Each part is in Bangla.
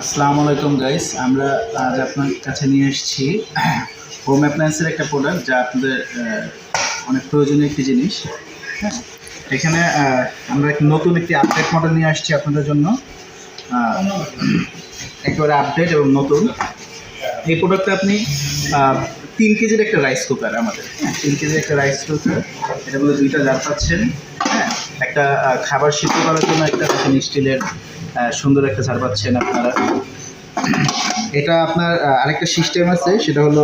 আসসালামু আলাইকুম গাইস আমরা আজ আপনার কাছে নিয়ে এসেছি হোম অ্যাপ্লায়েন্সের একটা প্রোডাক্ট যা আপনাদের অনেক প্রয়োজনীয় একটি জিনিস। হ্যাঁ এখানে আমরা নতুন একটি আপডেট মডেল নিয়ে আসছি আপনাদের জন্য। একেবারে আপডেট এবং নতুন। এই প্রোডাক্টটা আপনি তিন কেজির একটা রাইস কুকার আমাদের। হ্যাঁ তিন কেজির একটা রাইস কুকার এটা বলে দুইটা জার পাচ্ছেন। হ্যাঁ একটা খাবার সিদ্ধ করার জন্য একটা স্টিলের সুন্দর একটা ছাড় পাচ্ছেন আপনারা। এটা আপনার আরেকটা সিস্টেম আছে, সেটা হলো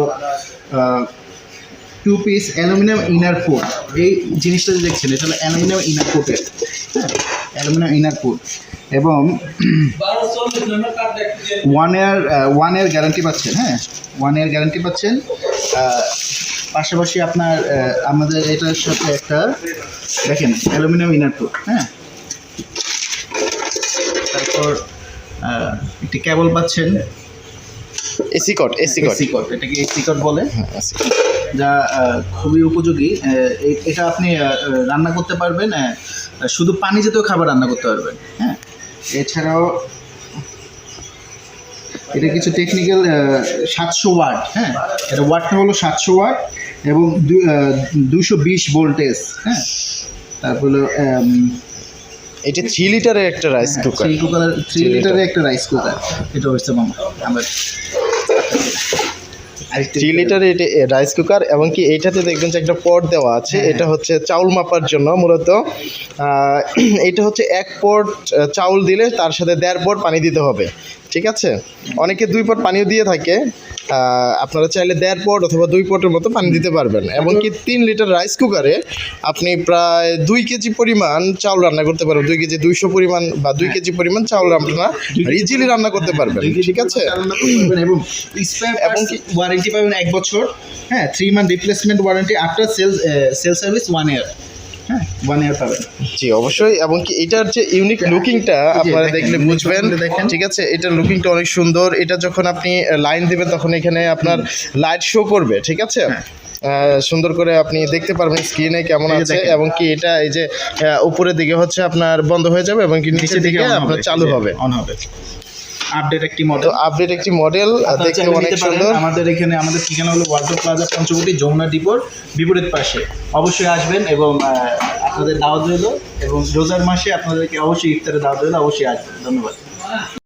two piece aluminium inner coat এই জিনিসটা যে দেখছেন, এটা হলো অ্যালুমিনিয়াম ইনার কোটের হ্যাঁ? অ্যালুমিনিয়াম ইনার কোট এবং one year one year guarantee পাচ্ছেন হ্যাঁ? ওয়ান ইয়ার গ্যারান্টি পাচ্ছেন। পাশাপাশি আপনার আমাদের এটার সাথে একটা, দেখেন অ্যালুমিনিয়াম ইনার কোট হ্যাঁ? তারপর একটি কেবল পাচ্ছেন। AC cord AC cord AC cord এটাকে এসি কোড বলে। হ্যাঁ। যা খুবই উপযোগী। এটা আপনি রান্না করতে পারবেন শুধু পানি জাতীয় খাবার রান্না করতে পারবেন হ্যাঁ। এছাড়াও এটা কিছু টেকনিক্যাল সাতশো ওয়াট হ্যাঁ। এটা ওয়াটটা হলো সাতশো ওয়াট এবং দুশো বিশ ভোল্টেজ হ্যাঁ। তারপর এটা থ্রি লিটারের একটা rice cooker three cooker three লিটারের একটা রাইস কুকার এটা হচ্ছে মামা আমার থ্রি লিটারের এটা রাইস কুকার এবং কি এইটাতে দেখবেন যে একটা পট দেওয়া আছে। হ্যাঁ। এটা হচ্ছে চাউল মাপার জন্য মূলত। এটা হচ্ছে এক পট চাউল দিলে তার সাথে দেড় পট পানি দিতে হবে। ঠিক আছে? অনেকে দুই পট পানিও দিয়ে থাকে। আপনারা চাইলে দেড় পট অথবা দুই পটের মতো পানি দিতে পারবেন। এবং কি তিন লিটার রাইস কুকারে আপনি প্রায় দুই কেজি পরিমাণ চাউল রান্না করতে পারবেন। দুই কেজি দুইশো পরিমাণ বা দুই কেজি পরিমাণ চাউল আপনারা ইজিলি রান্না করতে পারবেন। ঠিক আছে? এবং ওয়ারেন্টি পাবেন এক বছর। হ্যাঁ three month replacement warranty after sale sale service one year হ্যাঁ পাবেন জি অবশ্যই। এবং কি এটার যে ইউনিক লুকিংটা আপনারা দেখলে বুঝবেন। ঠিক আছে? এটার লুকিংটা অনেক সুন্দর। এটা যখন আপনি লাইন দিবেন তখন এখানে আপনার লাইট শো করবে ঠিক আছে? হ্যাঁ। সুন্দর করে আপনি দেখতে পারবেন স্ক্রিনে কেমন আছে। এবং কি এটা এই যে উপরের দিকে হচ্ছে আপনার বন্ধ হয়ে যাবে এবং কি নিচের দিকে আপনার চালু হবে। অন হবে। আপডেট একটি মডেল আপডেট একটি মডেল দেখতে অনেক সুন্দর। আমাদের এখানে আমাদের ঠিকানা হলো ওয়ার্ল্ড প্লাজা পঞ্চবটি যমুনা ডিপোর বিপরীত পাশে। অবশ্যই আসবেন এবং আপনাদের দাওয়াত রইল এবং রোজার মাসে আপনাদেরকে অবশ্যই ইফতারে দাওয়াত রইল অবশ্যই আসবেন। ধন্যবাদ।